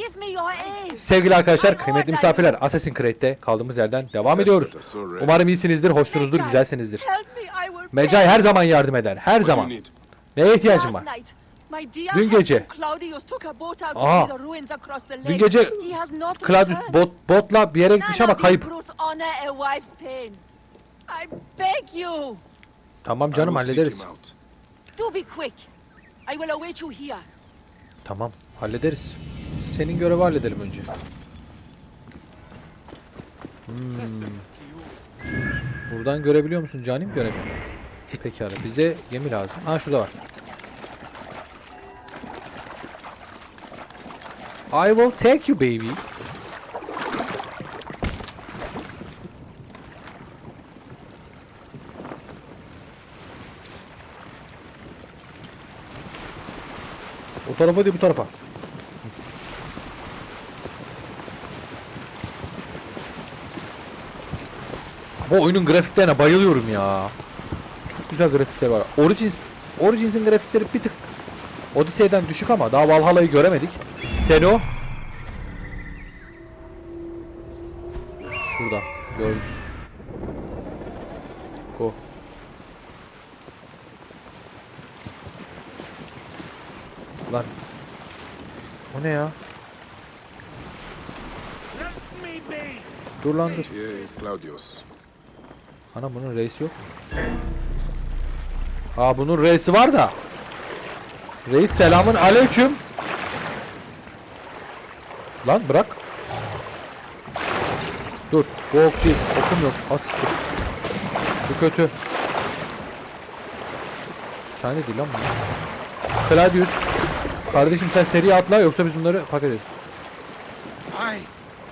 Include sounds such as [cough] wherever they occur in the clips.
Give me your aid. Sevgili arkadaşlar, kıymetli misafirler, Assassin's Creed'de kaldığımız yerden devam ediyoruz. Umarım iyisinizdir, hoşsunuzdur, güzelsinizdir. Mecai her zaman yardım eder, her zaman. Neye ihtiyacım var? Dün gece. Aha. see the ruins across the lake. Dün gece Claudius bot, botla bir yere gitmiş ama kayıp. Tamam canım hallederiz. do be quick. I will await you here. Tamam hallederiz. Senin görevi halledelim önce. Hmm. Buradan görebiliyor musun canim? Göremiyorsun. Pekala bize gemi lazım. Ha şurada var. I will take you baby. O tarafa değil bu tarafa. Bu oyunun grafiklerine bayılıyorum ya. Çok güzel grafikler var. Origins Origins'in grafikleri bir tık Odyssey'den düşük ama daha Valhalla'yı göremedik. Seno Şurada gördüm. Go. Lan. O ne ya? Dur lan dur. Here is Claudius. Ana bunun reisi yok mu? Aa bunun reisi var da. Reis selamın aleyküm. Lan bırak. Dur. Bu ok değil. Okum yok. Asiktir. Bu kötü. Tane değil lan bu. Claudius. Kardeşim sen seri atla yoksa biz bunları paket ederiz.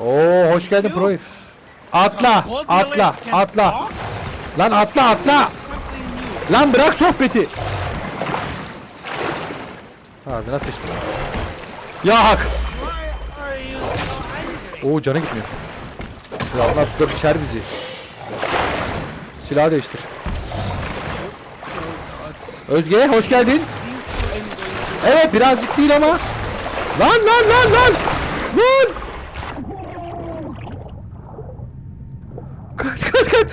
Oo hoş geldin Proif. Atla, atla, atla. Lan atla, atla. Lan bırak sohbeti. Ağzına sıçtım. Ya hak. Oo canı gitmiyor. Krallar suda biçer bizi. Silah değiştir. Özge hoş geldin. Evet birazcık değil ama. Lan lan lan lan. Lan. Kaç kaç kaç.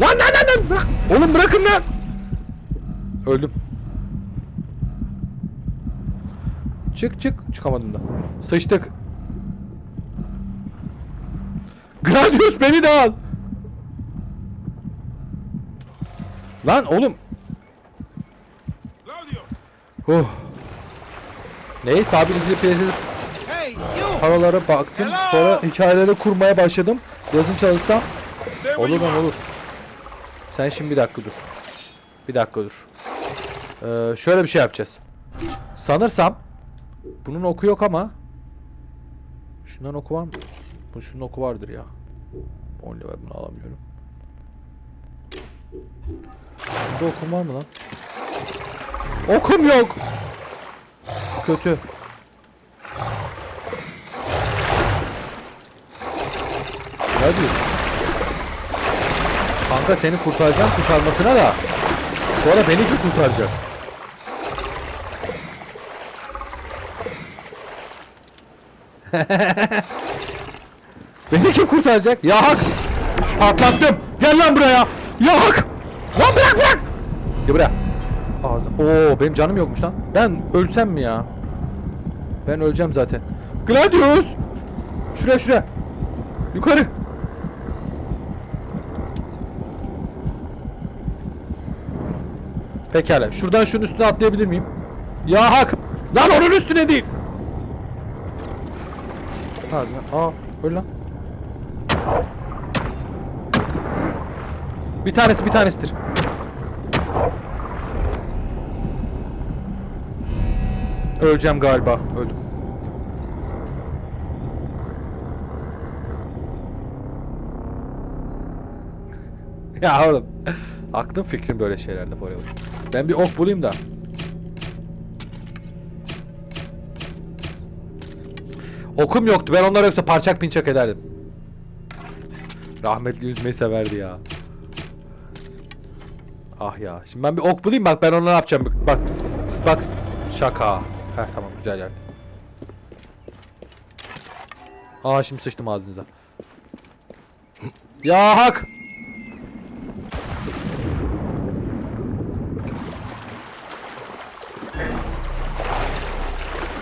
Lan lan lan lan bırak. Oğlum bırakın lan. Öldüm. Çık çık. Çıkamadım da. Sıçtık. Gladius beni de al. Lan oğlum. Oh. Ne? Sabit ikili piyasası Hey, you! paralara baktım. Sonra hikayeleri kurmaya başladım. Yazın çalışsam Olur lan olur. Sen şimdi bir dakika dur. Bir dakika dur. Ee, şöyle bir şey yapacağız. Sanırsam bunun oku yok ama şundan oku var mı? Bu şunun oku vardır ya. 10 level bunu alabiliyorum. Bunda okum var mı lan? Okum yok. Kötü. Ne diyorsun? Kanka seni kurtaracağım kurtarmasına da sonra beni kim kurtaracak? [laughs] beni kim kurtaracak? Ya hak! Patlattım! Gel lan buraya! Ya hak! Lan bırak bırak! Gel buraya. Ağzım. Oo benim canım yokmuş lan. Ben ölsem mi ya? Ben öleceğim zaten. Gladius! Şuraya şuraya. Yukarı. Pekala. Şuradan şunun üstüne atlayabilir miyim? Ya hak! Lan onun üstüne değil! Ağzına. Aa, öl lan. Bir tanesi bir tanesidir. Öleceğim galiba. Öldüm. [laughs] ya oğlum. Aklım fikrim böyle şeylerde forever. Ben bir ok bulayım da. Okum yoktu. Ben onları yoksa parçak pinçak ederdim. Rahmetli yüzmeyi severdi ya. Ah ya. Şimdi ben bir ok bulayım bak ben ona ne yapacağım. Bak. Bak. Şaka. Heh tamam güzel yerde. Aa şimdi sıçtım ağzınıza. Ya hak.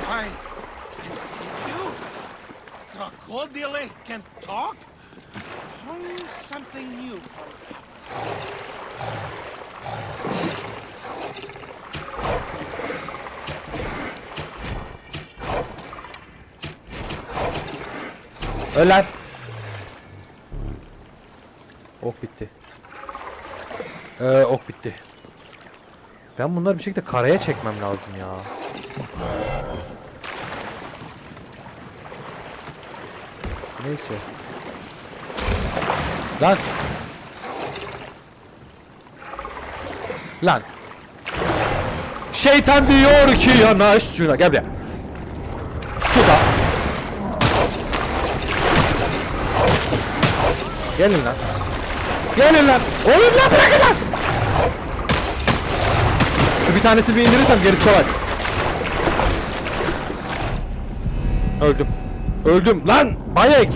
I. You? Crocodile can talk? Hmm, something new. Öl. Ok bitti. Ee, ok bitti. Ben bunları bir şekilde karaya çekmem lazım ya. Neyse. Lan. Lan. Şeytan diyor ki yanaş şuna gel buraya. Suda. Gelin lan. Gelin lan. Oğlum lan bırakın lan. Şu bir tanesini bir indirirsem gerisi kolay. Öldüm. Öldüm. Lan Bayek.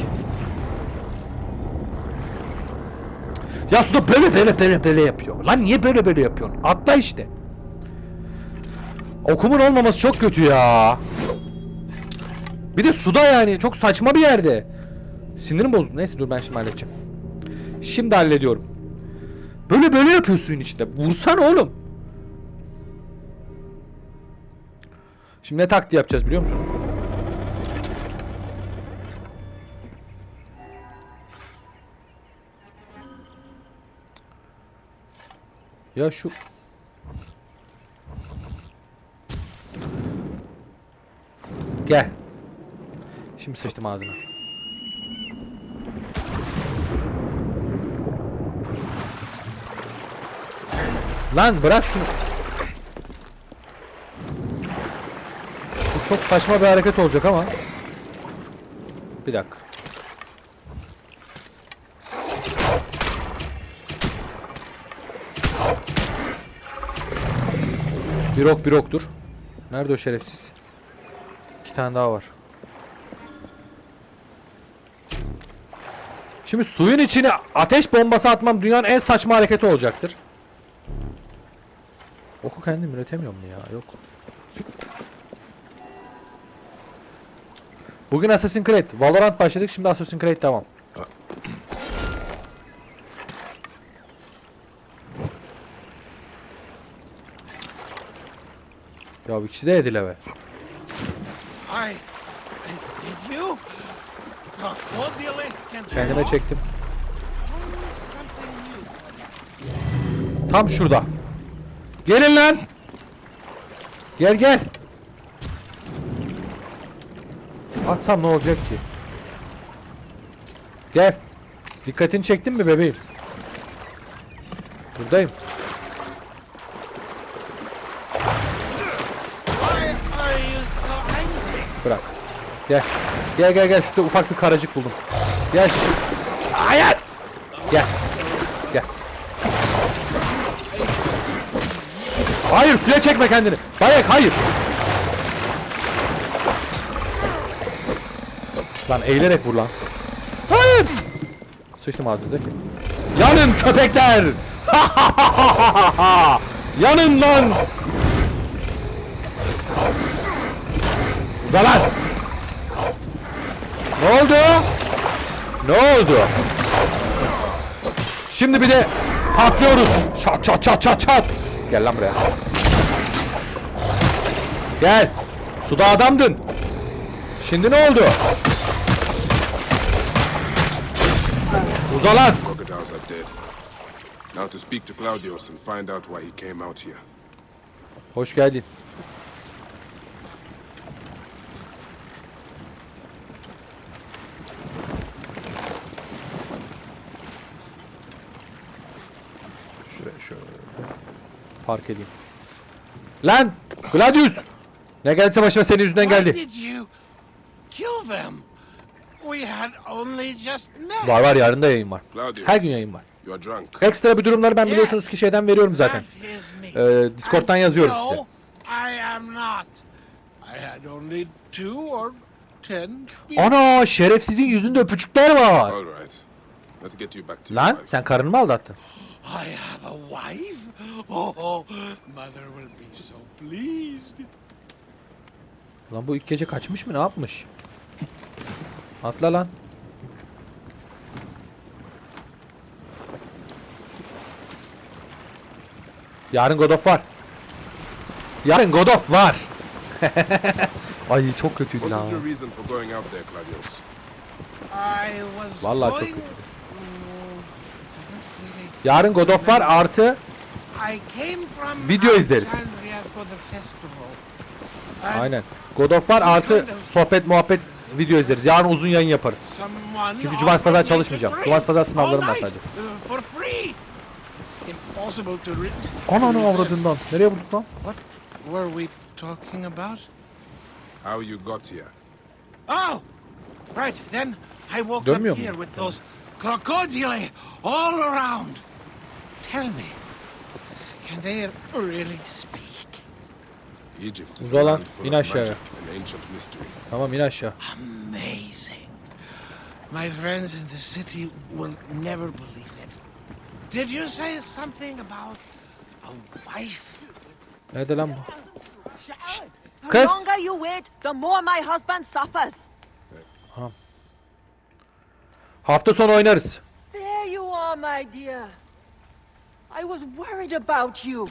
Ya suda böyle böyle böyle böyle yapıyor. Lan niye böyle böyle yapıyorsun? Atla işte. Okumun olmaması çok kötü ya. Bir de suda yani çok saçma bir yerde. Sinirim bozuldu. Neyse dur ben şimdi halledeceğim. Şimdi hallediyorum. Böyle böyle yapıyor suyun içinde. Vursana oğlum. Şimdi ne taktiği yapacağız biliyor musunuz? Ya şu Gel. Şimdi sıçtım ağzına. Lan bırak şunu. Bu çok saçma bir hareket olacak ama. Bir dakika. Bir ok bir oktur. Nerede o şerefsiz? İki tane daha var. Şimdi suyun içine ateş bombası atmam dünyanın en saçma hareketi olacaktır. Oku kendim üretemiyorum ya? Yok. Bugün Assassin's Creed. Valorant başladık. Şimdi Assassin's Creed devam. Ya ikisi de yedi level. I. Did you? Kendime çektim. Tam şurada. Gelin lan. Gel gel. Atsam ne olacak ki? Gel. Dikkatini çektin mi bebeğim? Buradayım. Why are you so angry? Bırak. Gel. Gel gel gel. Şurada ufak bir karacık buldum. Gel şu. Hayır. Gel. Gel. Hayır suya çekme kendini. Bayak hayır. Lan eğilerek vur lan. Hayır. Sıçtım ağzınıza ki. Yanın köpekler. [laughs] Yanın lan. Uza. Oldu? Ne oldu? Şimdi bir de patlıyoruz. Çat çat çat çat çat. Gel lan buraya. Gel. Suda adamdın. Şimdi ne oldu? Uza lan. Crocodiles are dead. Now to speak to Claudius and find out why he came out here. Hoş geldin. Park edeyim. Lan! Gladius! Ne geldiyse başıma senin yüzünden geldi. did you kill them? We had only just met. Var var yarın da yayın var. Her gün yayın var. You are drunk. Ekstra bir durumları ben biliyorsunuz ki şeyden veriyorum zaten. Ee, Discord'dan yazıyorum size. Ana şerefsizin yüzünde öpücükler var. Lan sen karını mı aldattın? I have a wife? Oh, mother will be so pleased. Lan bu ilk gece kaçmış mı ne yapmış? Atla lan. Yarın God of var. Yarın God of var. [laughs] Ay çok kötüydü lan. was your reason for going out there, Claudius? I was Vallahi çok going... kötüydü. Mm, Yarın God of var artı Video izleriz. Aynen. God of var artı sohbet muhabbet video izleriz. Yarın uzun yayın yaparız. Çünkü cumartesi pazar çalışmayacağım. Cumartesi pazar sınavlarım var sadece. uh, read. Ananı avradından. Nereye bulduk lan? What were we talking about? How you got here? Oh, right. Then I woke up here with those crocodile all around. Tell me, can they really speak? Egypt is Uza a lan, land full in aşağıya. Tamam in aşağı. Amazing. My friends in the city will never believe it. Did you say something about a wife? Nerede lan bu? The Kız. longer you wait, the more my husband suffers. Hafta sonu oynarız. There you are, my dear. I was worried about you.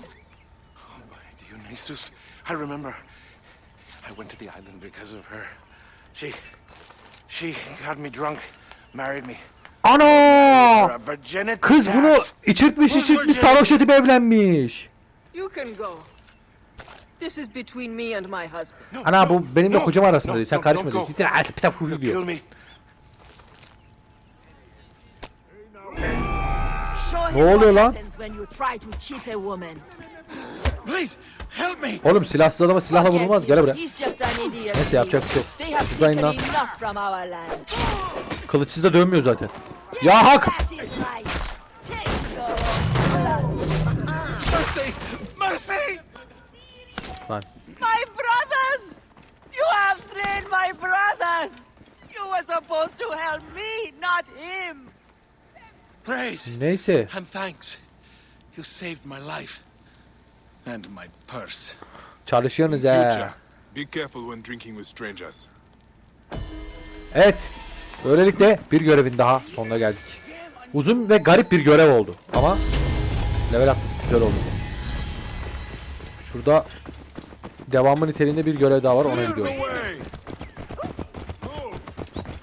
Dionysus, I remember. I went to the island because of her. She, she got me drunk, married me. Ana! Kız bunu içirtmiş içirtmiş sarhoş edip evlenmiş. You can go. This is between me and my husband. Ana bu benimle kocam arasında diyor. Sen karışma diyor. Siktir kuyu kill diyor. Please, help me. Oğlum silahsız adama silahla vurulmaz. Gel buraya. Neyse, yapacak bir şey yok. Uzayın lan. Kılıçsız da dönmüyor zaten. Ya hak! Lan. My brothers! You have slain my brothers! You were supposed to help me, not him! Praise Neyse. and thanks. You saved my life and my purse. Çalışıyorsunuz Future, he. be careful when drinking with strangers. Evet. Böylelikle bir görevin daha sonuna geldik. Uzun ve garip bir görev oldu. Ama level attık. Güzel oldu. Şurada devamı niteliğinde bir görev daha var. Ona gidiyorum.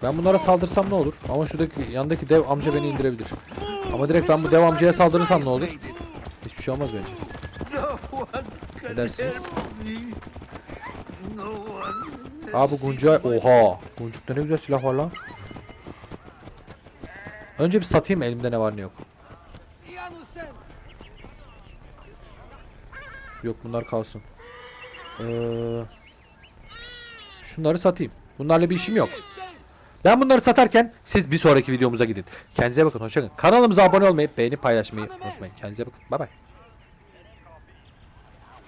Ben bunlara saldırsam ne olur? Ama şuradaki yandaki dev amca beni indirebilir. Ama direkt ben bu dev amcaya saldırırsam ne olur? Hiçbir şey olmaz bence. Ne dersiniz? Aa bu Guncay... Oha! Guncuk'ta ne güzel silah var lan. Önce bir satayım elimde ne var ne yok. Yok bunlar kalsın. Ee, şunları satayım. Bunlarla bir işim yok. Ben bunları satarken siz bir sonraki videomuza gidin. Kendinize bakın hoşçakalın. Kanalımıza abone olmayı, beğenip paylaşmayı unutmayın. Kendinize bakın. Bay bay.